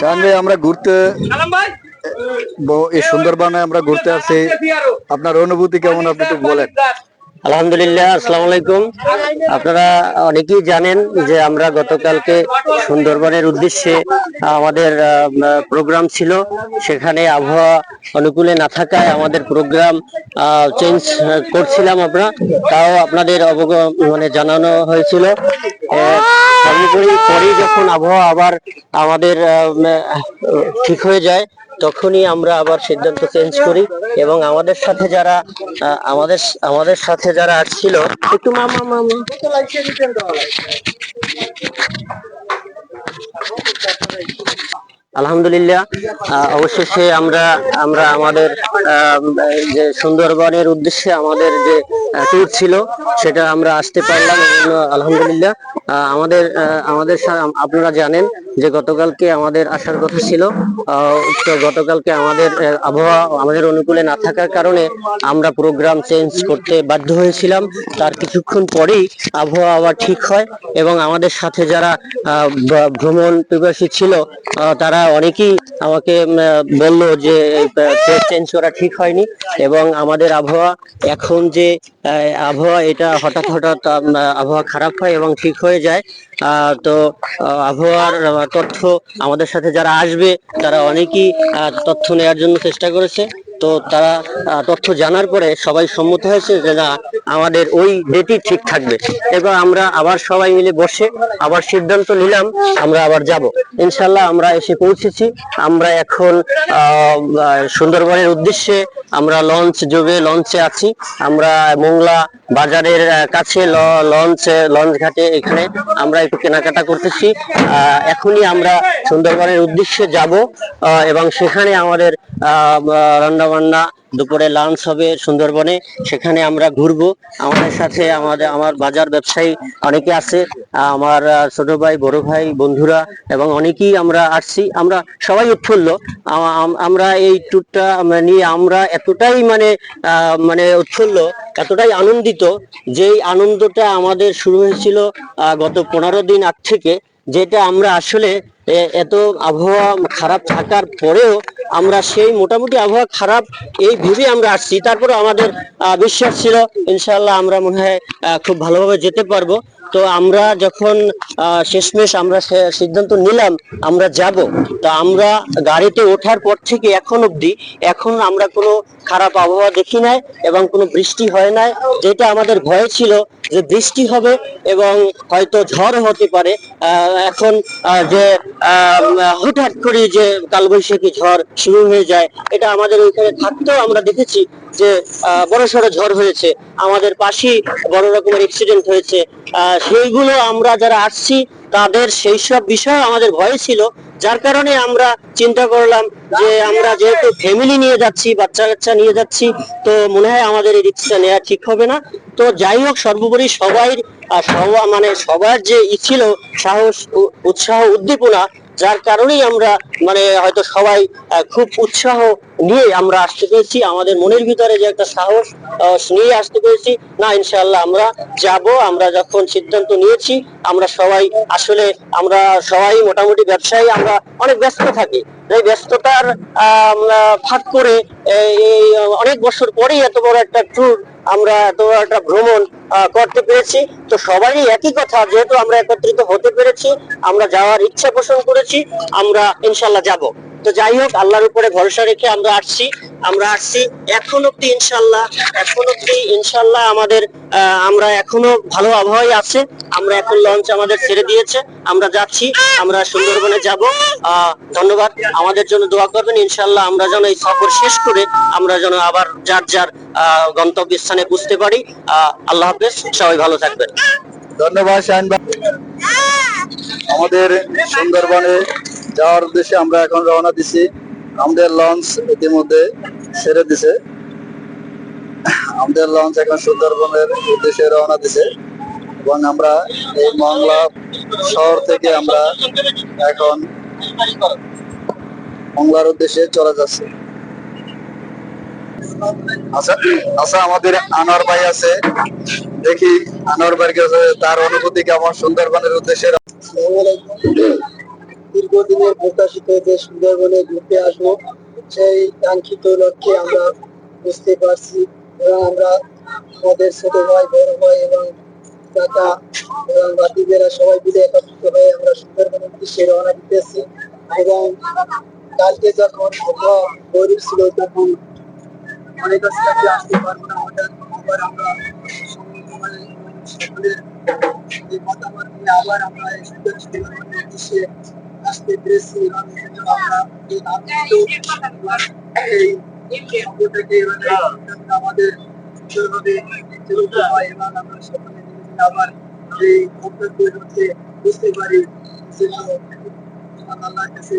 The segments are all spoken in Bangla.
শাহান ভাই। আমরা ঘুরতে এই সুন্দরবনে আমরা ঘুরতে আসছি আপনার অনুভূতি কেমন আপনি একটু বলেন। আলহামদুলিল্লাহ, আসসালামু আলাইকুম। আপনারা অনেকেই জানেন যে আমরা গতকালকে সুন্দরবনের উদ্দেশ্যে আমাদের প্রোগ্রাম ছিল। সেখানে আবহাওয়া অনুকূলে না থাকায় আমাদের প্রোগ্রাম চেঞ্জ করছিলাম আমরা। তাও আপনাদের অবগ মানে জানানো হয়েছিল। পরেই যখন আবহাওয়া আবার আমাদের ঠিক হয়ে যায় তখনই আমরা আবার সিদ্ধান্ত চেঞ্জ করি এবং আমাদের সাথে যারা আমাদের আমাদের সাথে যারা আসছিল, একটু মামা মামা। আলহামদুলিল্লাহ অবশেষে আমরা আমরা আমাদের যে সুন্দরবনের উদ্দেশ্যে আমাদের যে ট্যুর ছিল, সেটা আমরা আসতে পারলাম আলহামদুলিল্লাহ আমাদের আমাদের আপনারা জানেন যে গতকালকে আমাদের আসার কথা ছিল। গতকালকে আমাদের আবহাওয়া আমাদের অনুকূলে না থাকার কারণে আমরা প্রোগ্রাম চেঞ্জ করতে বাধ্য হয়েছিলাম। তার কিছুক্ষণ পরেই আবহাওয়া আবার ঠিক হয় এবং আমাদের সাথে যারা ভ্রমণ পিপাসী ছিল তারা অনেকেই আমাকে বলল যে চেঞ্জ করা ঠিক হয়নি এবং আমাদের আবহাওয়া এখন যে আবহাওয়া এটা হঠাৎ হঠাৎ আবহাওয়া খারাপ হয় এবং ঠিক হয়ে যায়। তো আবহাওয়ার তথ্য আমাদের সাথে যারা আসবে, তারা অনেকেই তথ্য নেওয়ার জন্য চেষ্টা করেছে। তো তারা তথ্য জানার পরে সবাই সম্মত হয়েছে যে না, আমাদের ওই ডেটই ঠিক থাকবে। এবার আমরা আবার সবাই মিলে বসে আবার সিদ্ধান্ত নিলাম, আমরা আবার যাব। ইনশাল্লাহ আমরা এসে পৌঁছেছি। আমরা এখন সুন্দরবনের উদ্দেশ্যে আমরা লঞ্চ যোগে লঞ্চে আছি। আমরা মোংলা বাজারের কাছে লঞ্চ লঞ্চ ঘাটে এখানে আমরা একটু কেনাকাটা করতেছি। এখনই আমরা সুন্দরবনের উদ্দেশ্যে যাব এবং সেখানে আমাদের রান্না বান্না দুপুরে লাঞ্চ হবে সুন্দরবনে, সেখানে আমরা ঘুরবো। আমাদের সাথে আমাদের, আমার বাজার ব্যবসায়ী অনেকে আছে আমার ছোট ভাই, বড় ভাই, বন্ধুরা, এবং অনেকেই আমরা আসছি। আমরা সবাই উৎফুল্ল। আম- আম- আমরা এই ট্যুরটা নিয়ে আমরা এতটাই মানে মানে উৎফুল্ল, এতটাই আনন্দিত যে এই আনন্দটা আমাদের শুরু হয়েছিল গত পনেরো দিন আগ থেকে। যেটা আমরা আসলে এত আবহাওয়া খারাপ থাকার পরেও আমরা সেই মোটামুটি আবহাওয়া খারাপ এই ভেবে আমরা আসছি। তারপরে আমাদের বিশ্বাস ছিল ইনশাল্লাহ আমরা মনে হয় খুব ভালোভাবে যেতে পারব। তো আমরা যখন শেষমেশ আমরা সিদ্ধান্ত নিলাম আমরা যাব, তো আমরা গাড়িতে ওঠার পর থেকে এখন অবধি এখন আমরা কোনো খারাপ আবহাওয়া দেখি নাই এবং কোনো বৃষ্টি হয় নাই। যেটা আমাদের ভয় ছিল যে বৃষ্টি হবে এবং হয়তো ঝড় হতে পারে এখন যে হুটহাট করে যে কালবৈশাখী ঝড় শুরু হয়ে যায়, এটা আমাদের ওইখানে থাকতেও আমরা দেখেছি যে বড় সড়ো ঝড় হয়েছে। আমাদের পাশেই বড় রকমের অ্যাক্সিডেন্ট হয়েছে। সেইগুলো আমরা যারা আসছি, তাদের সেই সব বিষয় আমাদের ভয় ছিল। যার কারণে আমরা চিন্তা করলাম যে আমরা যেহেতু ফ্যামিলি নিয়ে যাচ্ছি বাচ্চা কাচ্চা নিয়ে যাচ্ছি, তো মনে হয় আমাদের এই রিক্সটা নেওয়া ঠিক হবে না। তো যাই হোক, সর্বোপরি সবাই সবা মানে সবার যে ই ছিল, সাহস উৎসাহ, উদ্দীপনা যার কারণেই আমরা মানে হয়তো সবাই খুব উৎসাহ নিয়ে আমরা আসতে পেরেছি। আমাদের মনের ভিতরে যে একটা সাহস নিয়ে আসতে পেরেছি। না ইনশাল্লাহ আমরা যাব, আমরা যখন সিদ্ধান্ত নিয়েছি, আমরা সবাই আসলে, আমরা সবাই মোটামুটি ব্যবসায়ী, আমরা অনেক ব্যস্ত থাকি। এই ব্যস্ততার ফাঁক করে, এই অনেক বছর পরেই এত বড় একটা ট্যুর আমরা এত একটা ভ্রমণ করতে পেরেছি। তো সবারই একই কথা, যেহেতু আমরা একত্রিত হতে পেরেছি, আমরা যাওয়ার ইচ্ছা পোষণ করেছি, আমরা ইনশাল্লাহ যাব। তো যাই হোক, আল্লাহর উপরে ভরসা রেখে আমরা আসছি। আমরা আসছি এখন অব্দি ইনশাল্লাহ এখন অব্দি ইনশাল্লাহ আমাদের আমরা এখনও ভালো আবহাওয়াই আছে। আমরা এখন লঞ্চ আমাদের ছেড়ে দিয়েছে। আমরা যাচ্ছি, আমরা সুন্দরবনে যাব। ধন্যবাদ। আমাদের জন্য দোয়া করবেন। ইনশাল্লাহ আমরা যেন এই সফর শেষ করে আমরা যেন আবার যার যার গন্তব্যস্থানে বুঝতে পারি। আল্লাহ হাফেজ, সবাই ভালো থাকবেন। ধন্যবাদ, শাহিন আমাদের সুন্দরবনে যাওয়ার উদ্দেশ্যে আমরা এখন রওনা দিছি। আমাদের লঞ্চ ইতিমধ্যে ছেড়ে দিছে। আমাদের লঞ্চ এখন সুন্দরবনের উদ্দেশ্যে রওনা দিছে। এবং আমরা এই মংলা শহর থেকে আমরা এখন মংলার উদ্দেশ্যে চলে যাচ্ছি। আচ্ছা আচ্ছা আমাদের আনোয়ার ভাই আছে। দেখি আনোয়ার ভাইয়ের কাছে তার অনুভূতি কেমন, সুন্দরবনের উদ্দেশ্যে। দীর্ঘদিনের প্রত্যাশিত যে সুন্দরবনে ঘুরতে আসব, সেই কাঙ্ক্ষিত লক্ষ্যে আমরা বুঝতে পারছি এবং আমরা আমাদের ছোট ভাই, বড় ভাই এবং কাকা এবং বাকিদেরা সবাই মিলে একত্রিত হয়ে আমরা সুন্দরবনের উদ্দেশ্যে রওনা দিতেছি। এবং কালকে যখন গরিব ছিল, তখন অনেক কাছে আসতে পারব না হঠাৎ আবার আমরা এই মতামত নিয়ে আবার আমরা এই সুন্দর সুন্দরবনের উদ্দেশ্যে আমাদের সুন্দরভাবে আমরা সকলে আবার এই কর্তব্যের মধ্যে বুঝতে পারি সেজন্য আল্লাহর কাছে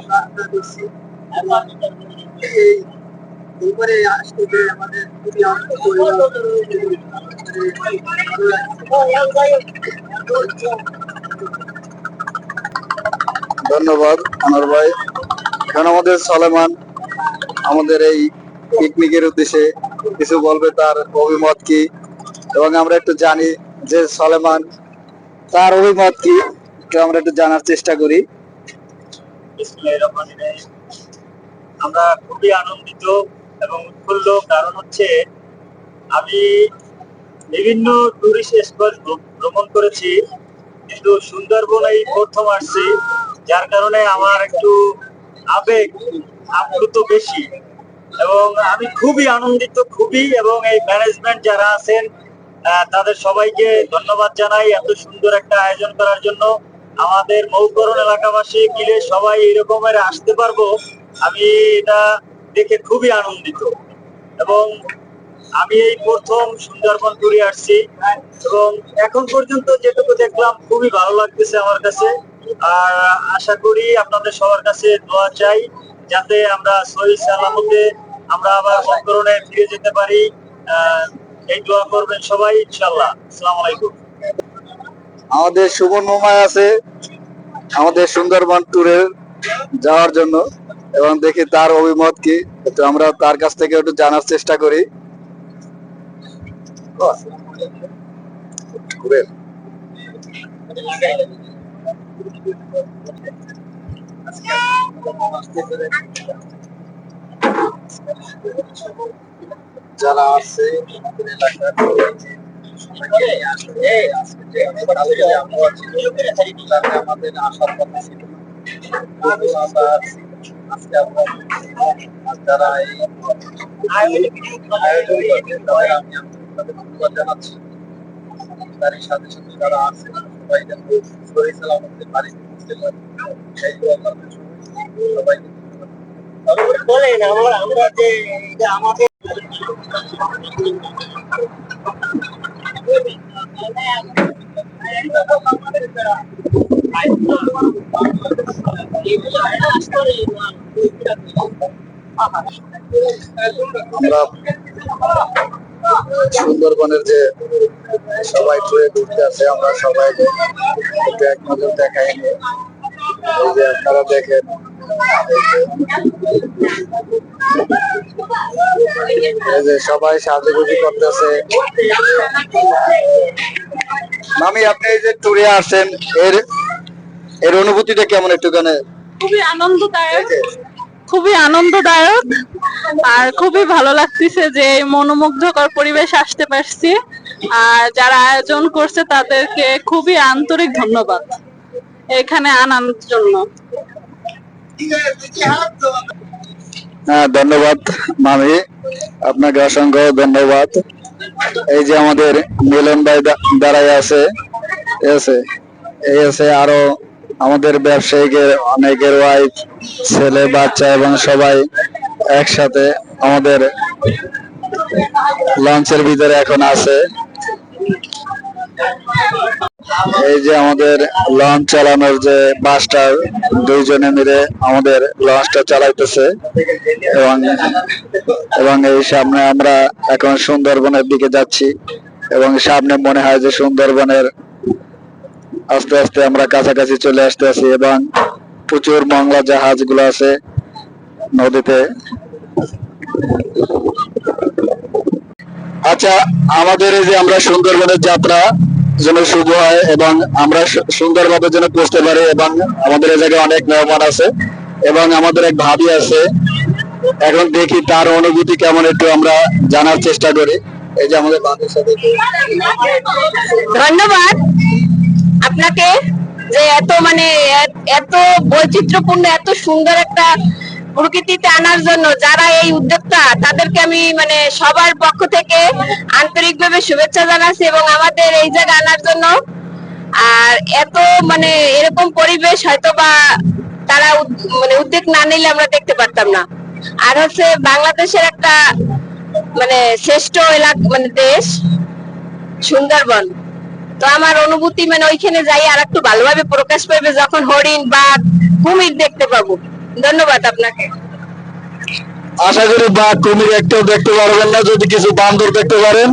প্রার্থনা করছি ধন্যবাদ, আনোয়ার ভাই। এখন আমাদের সলেমান, আমাদের এই পিকনিকের উদ্দেশ্যে কিছু বলবে তার অভিমত কি? এবং আমরা একটু জানি যে সলেমান, তার অভিমত কি? আমরা একটু জানার চেষ্টা করি। আমরা খুবই আনন্দিত এবং উৎফুল্ল। কারণ হচ্ছে, আমি বিভিন্ন টুরিস্ট স্পট ভ্রমণ করেছি। কিন্তু সুন্দরবন এই প্রথম আসছি, যার কারণে আমার একটু আবেগ আপ্লুত বেশি। এবং আমি খুবই আনন্দিত, খুবই, এবং এই ম্যানেজমেন্ট যারা আছেন তাদের সবাইকে ধন্যবাদ জানাই এত সুন্দর একটা আয়োজন করার জন্য। আমাদের মৌকরণ এলাকাবাসী মিলে সবাই এই রকমের আসতে পারব। আমি এটা দেখে খুবই আনন্দিত। এবং আমি এই প্রথম সুন্দরবন ঘুরে আসছি এবং এখন পর্যন্ত যেটুকু দেখলাম খুবই ভালো লাগতেছে আমার কাছে। আর আশা করি আপনাদের সবার কাছে দোয়া চাই যাতে আমরা সহি সালামতে আমরা আবার মকরণে ফিরে যেতে পারি। এই দোয়া করবেন সবাই ইনশাল্লাহ আসসালামু আলাইকুম। আমাদের সুমন মোমায় আছে আমাদের সুন্দরবন ট্যুরে যাওয়ার জন্য। এবং দেখি তার অভিমত কি। একটু আমরা তার কাছ থেকে একটু জানার চেষ্টা করি। যারা আছে, আমাদের এলাকার আমাদের আজকে আমরা যারা এই আয়োজন করছে তাদের আমি আন্তরিকভাবে ধন্যবাদ জানাচ্ছি তারই সাথে সাথে যারা আছে সবাই যেন সহি সালামতে বাড়িতে পৌঁছতে পারে সেই তো আল্লাহর সবাইকে বলেন, আমরা আমরা যে আমাদের আমরা সুন্দরবনের যে সবাই ট্যুরে ঘুরতে আছে আমরা সবাই একটু এক নজর দেখাই এই যে আপনারা দেখেন সবাই সাজুগুজি করতেছে। মামি, আপনি এই যে ট্যুরে আসছেন এর এর অনুভূতিটা কেমন একটুখানে? খুবই আনন্দদায়ক। খুবই আনন্দদায়ক। আর খুবই ভালো লাগতেছে যে মনোমুগ্ধকর পরিবেশ আসতে পারছি। আর যারা আয়োজন করছে তাদেরকে খুবই আন্তরিক ধন্যবাদ। এখানে আনার জন্য। হ্যাঁ ধন্যবাদ মামি। আপনাকে অসংখ্য ধন্যবাদ। এই যে আমাদের মিলন ভাই দাঁড়ায় আছে ঠিক আছে এই আছে আরও আমাদের ব্যবসায়িকের অনেকের ওয়াইফ ছেলে, বাচ্চা এবং সবাই একসাথে আমাদের লঞ্চের ভিতরে এখন আছে। এই যে আমাদের লঞ্চ চালানোর যে মাস্টার দুইজনে মিলে আমাদের লঞ্চটা চালাইতেছে এবং এবং এই সামনে আমরা এখন সুন্দরবনের দিকে যাচ্ছি এবং সামনে মনে হয় যে সুন্দরবনের আস্তে আস্তে আমরা কাছাকাছি চলে আসতে আছি এবং প্রচুর মংলা জাহাজগুলো আছে নদীতে। আচ্ছা আমাদের এই যে আমরা সুন্দরবনের যাত্রা যেন শুভ হয় এবং আমরা সুন্দরভাবে যেন পৌঁছতে পারি এবং আমাদের এই জায়গায় অনেক মেহমান আছে এবং আমাদের এক ভাবি আছে, এখন দেখি তার অনুভূতি কেমন একটু আমরা জানার চেষ্টা করি। এই যে আমাদের ভাবির সাথে ধন্যবাদ। আপনাকে যে এত মানে এত বৈচিত্র্যপূর্ণ, এত সুন্দর একটা প্রকৃতিতে আনার জন্য যারা এই উদ্যোক্তা, তাদেরকে আমি মানে সবার পক্ষ থেকে আন্তরিকভাবে শুভেচ্ছা জানাচ্ছি এবং আমাদের এই জায়গায় আনার জন্য। আর এত মানে এরকম পরিবেশ হয়তো বা তারা মানে উদ্যোগ না নিলে আমরা দেখতে পারতাম না। আর হচ্ছে বাংলাদেশের একটা মানে শ্রেষ্ঠ এলাকা মানে দেশ, সুন্দরবন। তো আমার অনুভূতি মানে ওইখানে যাই আর একটু ভালোভাবে প্রকাশ পাবে যখন হরিণ বাঘ কুমির দেখতে পাবো। ধন্যবাদ আপনাকে। আশা করি বা কুমির একটাও দেখতে পারবেন না, যদি কিছু বান্দর দেখতে পারেন।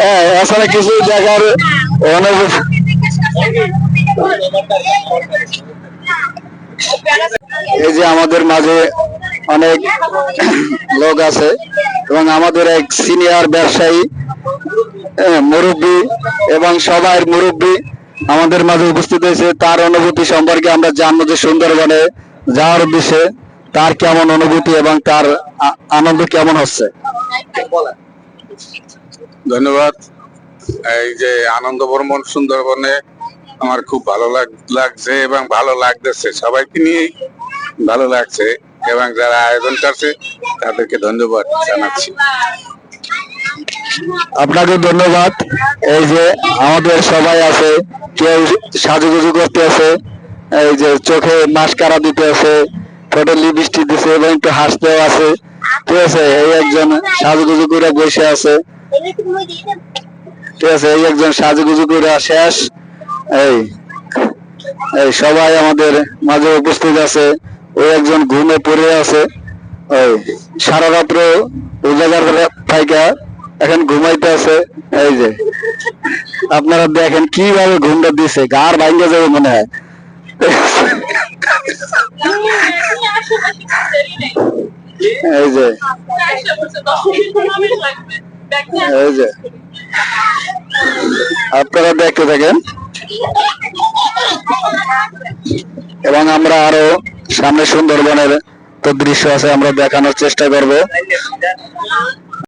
হ্যাঁ কিছু জায়গার এই যে আমাদের মাঝে অনেক লোক আছে এবং আমাদের এক সিনিয়র ব্যবসায়ী মুরব্বী এবং সবাই মুরব্বী আমাদের মাঝে উপস্থিত হয়েছে। তার অনুভূতি সম্পর্কে আমরা জানব যে সুন্দরবনে যাওয়ার উদ্দেশ্যে তার কেমন অনুভূতি এবং তার আনন্দ কেমন হচ্ছে? ধন্যবাদ। এই যে আনন্দ ভ্রমণ সুন্দরবনে আমার খুব ভালো লাগ- লাগছে এবং ভালো লাগতেছে। সবাইকে নিয়ে ভালো লাগছে এবং যারা আয়োজন করছে তাদেরকে ধন্যবাদ জানাচ্ছি। আপনাকে ধন্যবাদ। এই যে আমাদের সবাই আছে, কেউ সাজুগুজু করতে আছে, এই যে চোখে মাস মাস্কারা দিতে আছে ঠোঁটে লিপস্টিক দিছে এবং একটু হাসতেও আছে। ঠিক আছে, এই একজন সাজুগুজু করে বসে আছে। ঠিক আছে, এই একজন সাজুগুজু করে শেষ। এই এই সবাই আমাদের মাঝে উপস্থিত আছে। ওই একজন ঘুমে পড়ে আছে। ওই সারা রাত্র উজাগার থাইকা এখন ঘুমাইতে আছে, এই যে। আপনারা দেখেন কীভাবে ঘুমটা দিছে গার ভাঙ্গে যাবে মনে হয়। এই যে। এই যে। আপনারা দেখতে থাকেন। এবং আমরা আরও সামনে সুন্দরবনের তো দৃশ্য আছে, আমরা দেখানোর চেষ্টা করব।